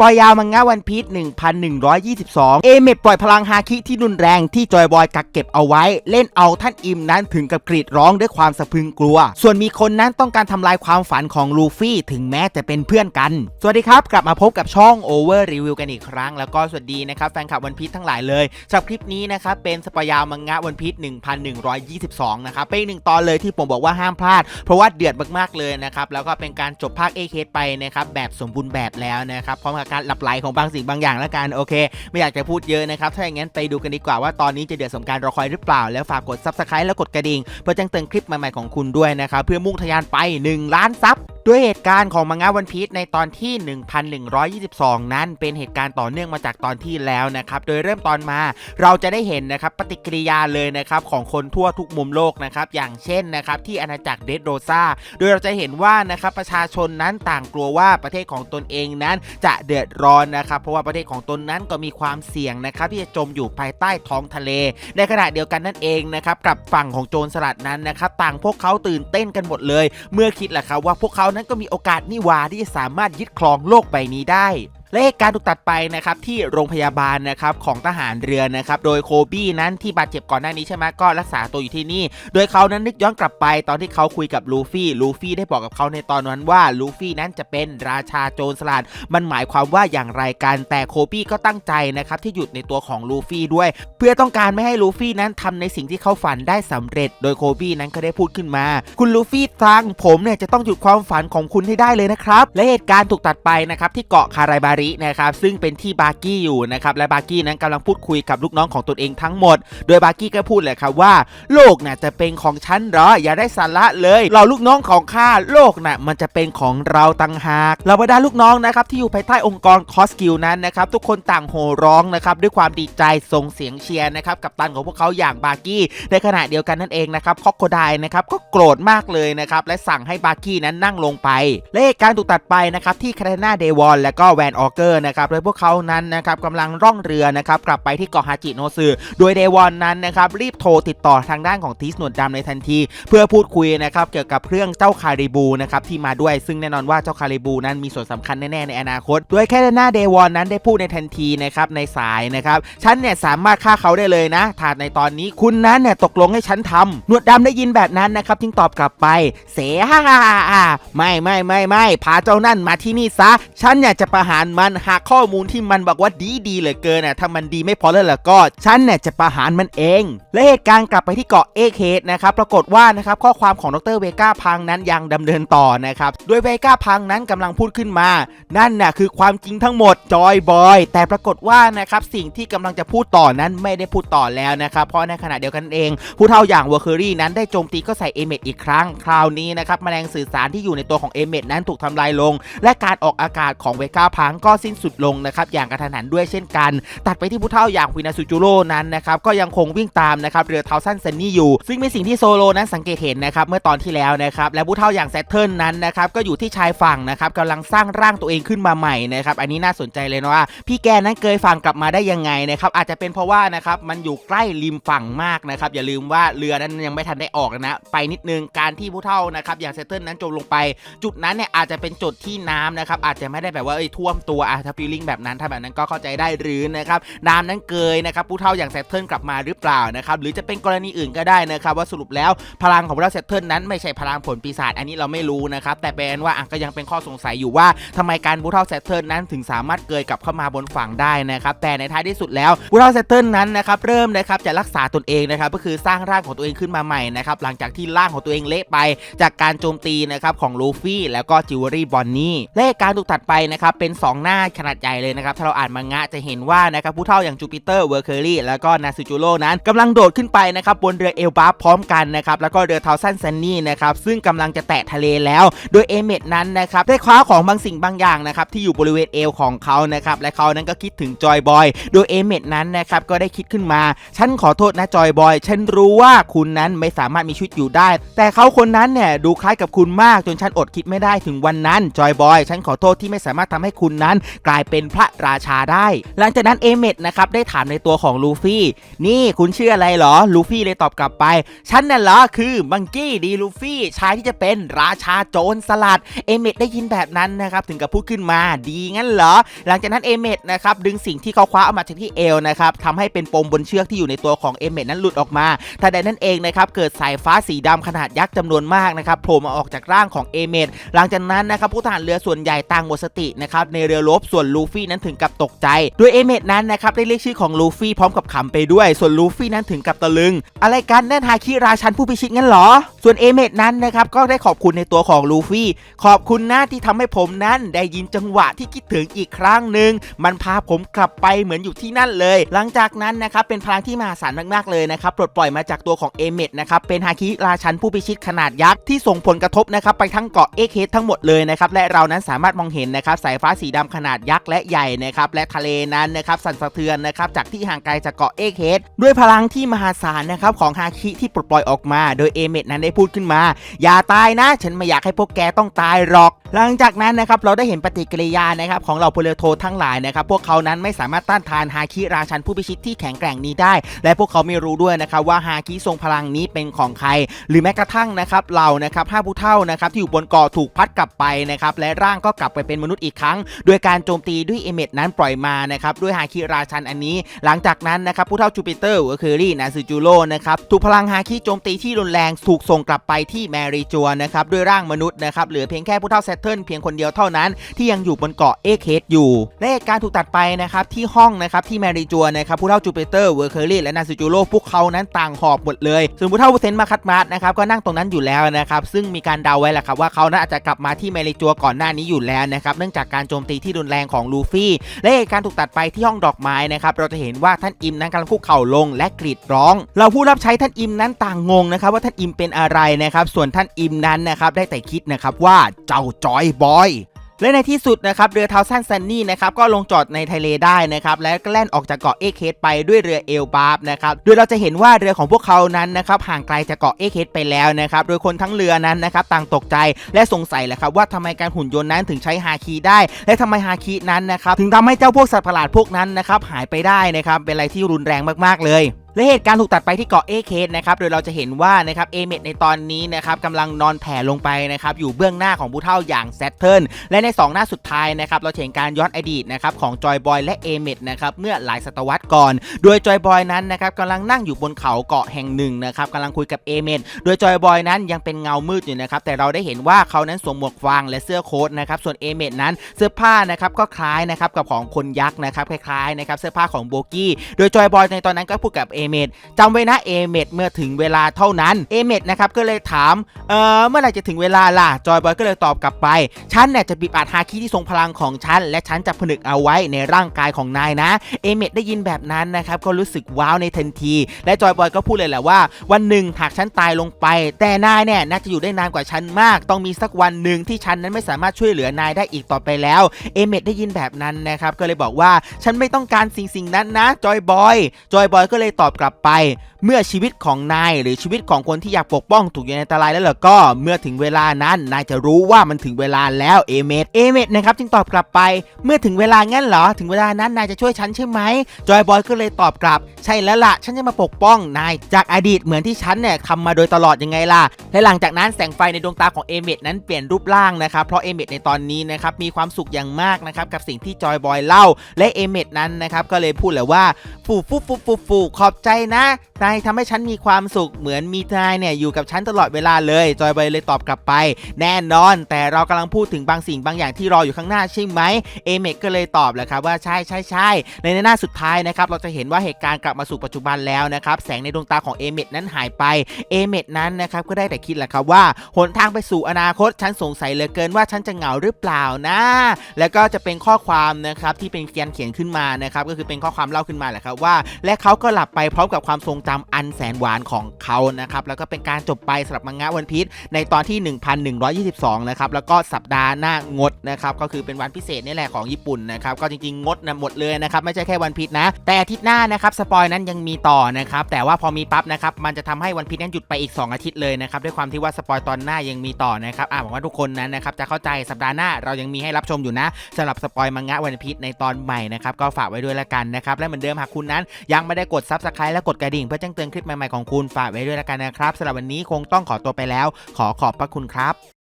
ปล่อยยาวมังงะวันพีช1122 เอเมดปล่อยพลังฮาคิที่รุนแรงที่จอยบอยกักเก็บเอาไว้ เล่นเอาท่านอิมนั้นถึงกับกรีดร้องด้วยความสะพึงกลัว ส่วนมีคนนั้นต้องการทำลายความฝันของลูฟี่ถึงแม้จะเป็นเพื่อนกัน สวัสดีครับ กลับมาพบกับช่อง Over Review กันอีกครั้ง แล้วก็สวัสดีนะครับแฟนคลับวันพีชทั้งหลายเลยสำหรับคลิปนี้นะครับเป็นสปอยยาวมังงะวันพีช1122 นะครับเป็นหนึ่งตอนเลยที่ผมบอกว่าห้ามพลาด เพราะว่าเดือดมากๆเลยนะครับแล้วก็เป็นการจบภาคเอเคไปนะครับแบบสมบูรณ์แบบแล้วนะครับพร้อมกับการหลับไหลของบางสิ่งบางอย่างแล้วกันโอเค ไม่อยากจะพูดเยอะนะครับถ้าอย่างนั้นไปดูกันดีกว่าว่าตอนนี้จะเดือดสมการรอคอยหรือเปล่า แล้วฝากกด subscribe แล้วกดกระดิ่งเพื่อแจ้งเตือนคลิปใหม่ๆของคุณด้วยนะครับเพื่อมุ่งทะยานไป 1 ล้านซับ ด้วยเหตุการณ์ของมังงะวันพีชในตอนที่ 1122 นั้นเป็นเหตุการณ์ต่อเนื่องมาจากตอนที่แล้วนะครับ โดยเริ่มตอนมาเราจะได้เห็นนะครับปฏิกิริยาเลยนะครับของคนทั่วทุกมุมโลกนะครับอย่างเช่นนะครับที่อาณาจักรเดดโรซาโดยเราจะเห็นว่านะครับประชาชนนั้นต่างกลัวว่าประเทศของตนเองนั้นจะเดือดร้อนนะครับเพราะว่าประเทศของตนนั้นก็มีความเสี่ยงนะครับที่จะจมอยู่ภายใต้ท้องทะเล ในขณะเดียวกันนั่นเองนะครับกับฝั่งของโจรสลัดนั้นนะครับต่างพวกเขาตื่นเต้นกันหมดเลย เมื่อคิดแหละครับว่าพวกเขานั้นก็มีโอกาสนี่วาที่จะสามารถยึดครองโลกใบนี้ได้และเหตุการณ์ถูกตัดไปนะครับที่โรงพยาบาลนะครับของทหารเรือนะครับโดยโคบี้นั้นที่บาดเจ็บก่อนหน้านี้ใช่ไหมก็รักษาตัวอยู่ที่นี่ โดยเขานั้นนึกย้อนกลับไปตอนที่เขาคุยกับลูฟี่ลูฟี่ได้บอกกับเขาในตอนนั้นว่าลูฟี่นั้นจะเป็นราชาโจรสลัดมันหมายความว่าอย่างไรกันแต่โคบี้ก็ตั้งใจนะครับที่หยุดในตัวของลูฟี่ด้วย เพื่อต้องการไม่ให้ลูฟี่นั้นทำในสิ่งที่เขาฝันได้สำเร็จ โดยโคบี้นั้นก็ได้พูดขึ้นมา คุณลูฟี่ฟังผมเนี่ยจะต้องหยุดความฝันของคุณให้ได้เลยนะครับ และเหตุการณ์ถูกตัดไปนะครับที่เกาะคารายบารินะครับซึ่งเป็นที่บาร์กี้อยู่นะครับและบาร์กี้นั้นกำลังพูดคุยกับลูกน้องของตนเองทั้งหมด โดยบาร์กี้ก็พูดเลยครับว่า โลกน่ะจะเป็นของฉันหรออย่าได้สาระเลยเราลูกน้องของข้าโลกน่ะมันจะเป็นของเราต่างหากเราบรรดาลูกน้องนะครับที่อยู่ภายใต้องค์กรคอสกิลนั้นนะครับทุกคนต่างโห่ร้องนะครับด้วยความดีใจส่งเสียงเชียร์นะครับกับตันของพวกเขาอย่างบาร์กี้ในขณะเดียวกันนั่นเองนะครับคอกโคไดนะครับก็โกรธมากเลยนะครับและสั่งให้บาร์กี้นั้นนั่งลงไป และเหตุการณ์ถูกตัดไปนะครับที่คาเทนาเดวอนและก็แวนออเกอร์นะครับโดยพวกเขานั้นนะครับกำลังร่องเรือนะครับกลับไปที่เกาะฮาจิโนซึโดยเดวอนนั้นนะครับรีบโทรติดต่อทางด้านของทีสหนวดดำในทันที เพื่อพูดคุยนะครับเกี่ยวกับเรื่องเจ้าคาริบูนะครับที่มาด้วยซึ่งแน่นอนว่าเจ้าคาริบูนั้นมีส่วนสำคัญแน่ๆในอนาคต โดยแคเทนาเดวอนนั้นได้พูดในทันทีนะครับในสายนะครับฉันเนี่ยสามารถฆ่าเขาได้เลยนะถ้าในตอนนี้คุณนั้นเนี่ยตกลงให้ฉันทำหนวดดำได้ยินแบบนั้นนะครับจึงตอบกลับไป เสฮ่าฮ่าฮ่าไม่ไม่ไม่ไม่พาเจ้านั่นมาที่นี่ซะ ฉันเนี่ยจะประหารมันหากข้อมูลที่มันบอกว่าดีดีเหลือเกินน่ะถ้ามันดีไม่พอแล้วล่ะก็ฉันเนี่ยจะประหารมันเอง และเหตุการณ์กลับไปที่เกาะเอเคสนะครับปรากฏว่านะครับข้อความของดรเวก้าพังนั้นยังดำเนินต่อนะครับโดยเวก้าพังนั้นกำลังพูดขึ้นมา นั่นน่ะคือความจริงทั้งหมดจอยบอยแต่ปรากฏว่านะครับสิ่งที่กำลังจะพูดต่อนั้นไม่ได้พูดต่อแล้วนะครับเพราะในขณะเดียวกันเอง ผู้เท่าอย่างวอร์เคอรี่นั้นได้โจมตีก็ใส่เอเมดอีกครั้ง คราวนี้นะครับแมลงสื่อสารที่อยู่ในตัวของเอเมดนั้นถูกทำลายลง และการออกอากาศของเวก้าพังก็สิ้นสุดลงนะครับอย่างกระทันหันด้วยเช่นกัน ตัดไปที่ผู้เท่าอย่างวินาซูจูโร่นั้นนะครับก็ยังคงวิ่งตามนะครับเรือเทาสั้นเซนนี่อยู่ ซึ่งเป็นสิ่งที่โซโลนั้นสังเกตเห็นนะครับเมื่อตอนที่แล้วนะครับและผู้เท่าอย่างแซตเทิลนั้นนะครับก็อยู่ที่ชายฝั่งนะครับกำลังสร้างร่างตัวเองขึ้นมาใหม่นะครับอันนี้น่าสนใจเลยนะว่าพี่แกนั้นเกยฝั่งกลับมาได้ยังไงนะครับอาจจะเป็นเพราะว่านะครับมันอยู่ใกล้ริมฝั่งมากนะครับอย่าลืมว่าเรือนั้นยังไม่ทันได้ออกนะ ไปนิดนึงการที่ผู้เท่านะครับอย่างเซตเทิลนั้นจมลงไปจุดนั้นเนี่ยอาจจะเป็นจุดที่น้ำนะครับอาจจะไม่ได้แบบว่าเอ้ยท่วมตัวอะถ้าฟีลลิ่งแบบนั้นถ้าแบบนั้นก็เข้าใจได้หรือนะครับน้ำนั้นเกยนะครับผู้เท่าอย่างเซตเทิลกลับมาหรือเปล่านะครับหรือจะเป็นกรณีอื่นก็ได้นะครับว่าสรุปแล้วพลังของผู้เท่าเซตเทิลนั้นไม่ใช่พลังผลปีศาจอันนี้เราไม่รู้นะครับแต่เป็นว่าอะก็ยังเป็นข้อสงสัยอยู่ว่าทำไมการผู้เท่าเซตเทิลนั้นถึงสามารถเกยกลับเข้ามาบนฝั่งได้นะครับแต่ในท้ายที่สุดแล้วผู้เท่าเซตเทิลนั้นนะครับเริ่มนะครับจะรักษาตนเองนะครับก็คือสร้างร่างของตัวเองขึ้นมาใหม่นะครับหลังจากที่ร่างของตัวเองเละไปจากการโจมตีนะครับของลูฟี่แล้วก็จิวเวลรี่บอนนี่และการถูกตัดไปนะครับเป็น 2 หน้าขนาดใหญ่เลยนะครับถ้าเราอ่านมังงะจะเห็นว่านะครับผู้เท่าอย่างจูปิเตอร์เวอร์เคอรี่แล้วก็นาซูจูโร่นั้นกำลังโดดขึ้นไปนะครับบนเรือเอลบาพร้อมกันนะครับแล้วก็เรือเทาสันซันนี่นะครับซึ่งกำลังจะแตะทะเลแล้ว โดยเอเมดนั้นนะครับได้คว้าของบางสิ่งบางอย่างนะครับที่อยู่บริเวณเอวของเขานะครับและเขานั้นก็คิดถึงจอยบอย โดยเอเมดนั้นนะครับก็ได้คิดขึ้นมา ฉันขอโทษนะจอยบอย ฉันรู้ว่าคุณนั้นไม่สามารถมีชีวิตอยู่ได้ แต่เขาคนนั้นเนี่ยดูคล้ายกับคุณมากจนฉันอดคิดไม่ได้ถึงวันนั้นจอยบอยฉันขอโทษที่ไม่สามารถทำให้คุณนั้น กลายเป็นพระราชาได้ หลังจากนั้นเอเมดนะครับได้ถามในตัวของลูฟี่ นี่คุณชื่ออะไรเหรอลูฟี่เลยตอบกลับไป ฉันน่ะเหรอคือมังกี้ดีลูฟี่ชายที่จะเป็นราชาโจรสลัดเอเมดได้ยินแบบนั้นนะครับถึงกับพูดขึ้นมาดีงั้นเหรอ หลังจากนั้นเอเมดนะครับดึงสิ่งที่เขาคว้าเอามาจากที่เอวนะครับทำให้เป็นปมบนเชือกที่อยู่ในตัวของเอเมดนั้นหลุดออกมาทันใดนั้นเองนะครับเกิดสายฟ้าสีดำขนาดยักษ์จำนวนมากนะครับโผล่มาออกจากร่างของเอเมดหลังจากนั้นนะครับผู้ทหารเรือส่วนใหญ่ต่างหมดสตินะครับในเรือรบส่วนลูฟี่นั้นถึงกับตกใจ โดยเอเมดนั้นนะครับได้เรียกชื่อของลูฟี่พร้อมกับขำไปด้วย ส่วนลูฟี่นั้นถึงกับตะลึง อะไรกันนั่นฮาคิราชันผู้พิชิตงั้นเหรอ ส่วนเอเมดนั้นนะครับก็ได้ขอบคุณในตัวของลูฟี่ ขอบคุณนะที่ทำให้ผมนั้นได้ยินจังหวะที่คิดถึงอีกครั้งหนึ่งมันพาผมกลับไปเหมือนอยู่ที่นั่นเลย หลังจากนั้นนะครับเป็นพลังที่มหาศาลมากๆเลยนะครับปลดปล่อยมาจากตัวของเอเมดนะครับเป็นฮาคิราชันผู้พิชิตขนาดยักษ์ที่ส่งผลกระทบนะครับไปทั้งเกาะเอเคสทั้งหมดเลยนะครับและเรานั้นสามารถมองเห็นนะครับสายฟ้าสีดำขนาดยักษ์และใหญ่นะครับและทะเลนั้นนะครับสั่นสะเทือนนะครับจากที่ห่างไกลจากเกาะเอเคสด้วยพลังที่มหาศาลนะครับของฮาคิที่ปลดปล่อยออกมา โดยเอเมดนั้นได้พูดขึ้นมา อย่าตายนะ ฉันไม่อยากให้พวกแกต้องตายหรอก หลังจากนั้นนะครับเราได้เห็นปฏิกิริยานะครับของเหล่าพลเรือโททั้งหลายนะครับพวกเขานั้นไม่สามารถต้านทานฮาคิราชันผู้พิชิตที่แข็งแกร่งนี้ได้ และพวกเขาไม่รู้ด้วยนะครับว่าฮาคิทรงพลังนี้เป็นของใคร หรือแม้กระทั่งนะครับเรานะครับห้าผู้เท่านะครับที่อยู่บนนเกาะถูกพัดกลับไปนะครับและร่างก็กลับไปเป็นมนุษย์อีกครั้ง โดยการโจมตีด้วยเอเมดนั้นปล่อยมานะครับด้วยฮาคิราชันอันนี้ หลังจากนั้นนะครับผู้เท่าจูปิเตอร์ก็คือรี่นาซูจูโร่นะครับถูกพลังฮาคิโจมตีที่รุนแรงถูกส่งกลับไปที่แมริจัวนะครับด้วยร่างมนุษย์นะครับเหลือเพียงแค่ผู้เท่าแซตเทิลเพียงคนเดียวเท่านั้นที่ยังอยู่บนเกาะเอเคสอยู่และเหตุการณ์ถูกตัดไปนะครับที่ห้องนะครับที่แมริจัวนะครับผู้เท่าจูปิเตอร์เวอร์เคอรี่และนาซูจูโร่พวกเขานั้นต่างหอบหมดเลยส่วนผู้เท่าเซนมาคัตมาสนะครับก็นั่งตรงนั้นอยู่แล้วนะครับซึ่งมีการเดาไว้แหละครับว่าเขาน่าจะกลับมาที่เมริจัวก่อนหน้านี้อยู่แล้วนะครับเนื่องจากการโจมตีที่รุนแรงของลูฟี่ และเหตุการณ์ถูกตัดไปที่ห้องดอกไม้นะครับเราจะเห็นว่าท่านอิมนั้นกำลังคุกเข่าลงและกรีดร้อง เราผู้รับใช้ท่านอิมนั้นต่างงงนะครับว่าท่านอิมเป็นอะไรนะครับส่วนท่านอิมนั้นนะครับได้แต่คิดนะครับว่าเจ้าจอยบอย และในที่สุดนะครับเรือเทาสั้นซันนี่นะครับก็ลงจอดในทะเลได้นะครับและก็แล่นออกจากเกาะเอเคสไปด้วยเรือเอลบาร์บนะครับโดยเราจะเห็นว่าเรือของพวกเขานั้นนะครับห่างไกลจากเกาะเอเคสไปแล้วนะครับโดยคนทั้งเรือนั้นนะครับต่างตกใจและสงสัยแหละครับว่าทำไมการหุ่นยนต์นั้นถึงใช้ฮาคีได้ และทำไมฮาคีนั้นนะครับถึงทำให้เจ้าพวกสัตว์ประหลาดพวกนั้นนะครับหายไปได้นะครับเป็นอะไรที่รุนแรงมากๆเลย และเหตุการณ์ถูกตัดไปที่เกาะเอเคสนะครับโดยเราจะเห็นว่านะครับเอเมดในตอนนี้นะครับกำลังนอนแผ่ลงไปนะครับอยู่เบื้องหน้าของผู้เฒ่าอย่างแซตเทิลและใน 2 หน้าสุดท้ายนะครับเราเห็นการย้อนอดีตนะครับของจอยบอยและเอเมดนะครับเมื่อหลายศตวรรษก่อน โดยจอยบอยนั้นนะครับกำลังนั่งอยู่บนเขาเกาะแห่งหนึ่งนะครับกำลังคุยกับเอเมดโดยจอยบอยนั้นยังเป็นเงามืดอยู่นะครับแต่เราได้เห็นว่าเขานั้นสวมหมวกฟางและเสื้อโค้ทนะครับส่วนเอเมดนั้นเสื้อผ้านะครับก็คล้ายนะครับกับของคนยักษ์นะครับคล้ายๆนะครับเสื้อผ้าของโบกี้โดยจอยบอยในตอนนั้นก็พูดกับเอเมดจำไว้นะเอเมดเมื่อถึงเวลาเท่านั้นเอเมดนะครับก็เลยถามเออเมื่อไหร่จะถึงเวลาล่ะจอยบอยก็เลยตอบกลับไป ฉันเนี่ยจะบีบอัดฮาคิที่ทรงพลังของฉัน และฉันจะผนึกเอาไว้ในร่างกายของนายนะเอเมดได้ยินแบบนั้นนะครับก็รู้สึกว้าวในทันที และจอยบอยก็พูดเลยแหละว่า วันหนึ่งหากฉันตายลงไป แต่นายเนี่ยน่าจะอยู่ได้นานกว่าฉันมาก ต้องมีสักวันหนึ่งที่ฉันนั้นไม่สามารถช่วยเหลือนายได้อีกต่อไปแล้วเอเมดได้ยินแบบนั้นนะครับก็เลยบอกว่าฉันไม่ต้องการสิ่งสิ่งนั้นนะจอยบอยจอยบอยก็เลยตอบกลับไปเมื่อชีวิตของนายหรือชีวิตของคนที่อยากปกป้องถูกอยู่ในอันตรายแล้วล่ะก็ เมื่อถึงเวลานั้นนายจะรู้ว่ามันถึงเวลาแล้วเอเมดเอเมดนะครับจึงตอบกลับไป เมื่อถึงเวลางั้นเหรอถึงเวลานั้นนายจะช่วยฉันใช่ไหมจอยบอยก็เลยตอบกลับ ใช่แล้วล่ะฉันจะมาปกป้องนายจากอดีตเหมือนที่ฉันเนี่ยทำมาโดยตลอดยังไงล่ะและหลังจากนั้นแสงไฟในดวงตาของเอเมดนั้นเปลี่ยนรูปร่างนะครับเพราะเอเมดในตอนนี้นะครับมีความสุขอย่างมากนะครับกับสิ่งที่จอยบอยเล่าและเอเมดนั้นนะครับก็เลยพูดเลยว่าฟูฟูฟูฟูฟูขอบใจนะนายทำให้ฉันมีความสุขเหมือนมีนายเนี่ยอยู่กับฉันตลอดเวลาเลย จอยบอยเลยตอบกลับไป แน่นอน แต่เรากำลังพูดถึงบางสิ่งบางอย่างที่รออยู่ข้างหน้าใช่ไหมเอเมกก็เลยตอบแหละครับว่าใช่ใช่ใช่ในหน้าสุดท้ายนะครับเราจะเห็นว่าเหตุการณ์กลับมาสู่ปัจจุบันแล้วนะครับแสงในดวงตาของเอเมดนั้นหายไปเอเมดนั้นนะครับก็ได้แต่คิดแหละครับว่าหนทางไปสู่อนาคตฉันสงสัยเหลือเกินว่าฉันจะเหงาหรือเปล่านะ แล้วก็จะเป็นข้อความนะครับที่เป็นเขียนเขียนขึ้นมานะครับก็คือเป็นข้อความเล่าขึ้นมาแหละครับว่า และเขาก็หลับไปพร้อมกับความทรงจความอันแสนหวานของเขานะครับแล้วก็เป็นการจบไปสำหรับมังงะวันพีชในตอนที่ 1122 นะครับแล้วก็สัปดาห์หน้างดนะครับก็คือเป็นวันพิเศษนี่แหละของญี่ปุ่นนะครับก็จริงๆงดนะหมดเลยนะครับไม่ใช่แค่วันพีชนะ แต่อาทิตย์หน้านะครับสปอยนั้นยังมีต่อนะครับแต่ว่าพอมีปั๊บนะครับมันจะทำให้วันพีชนั้นหยุดไปอีก 2 อาทิตย์เลยนะครับด้วยความที่ว่าสปอยตอนหน้ายังมีต่อนะครับอ่าหวังว่าทุกคนนั้นนะครับจะเข้าใจสัปดาห์หน้าเรายังมีให้รับชมอยู่นะสำหรับสปอยมังงะวันพีชในตอนใหม่นะครับก็ฝากไว้ด้วยละกันนะครับและเหมือนเดิมหากคุณนั้นยังไม่ได้กด Subscribe และกดกระดิ่งเพื่อแจ้งเตือนคลิปใหม่ๆของคุณฝากไว้ด้วยละกันนะครับสำหรับวันนี้คงต้องขอตัวไปแล้ว ขอขอบพระคุณครับ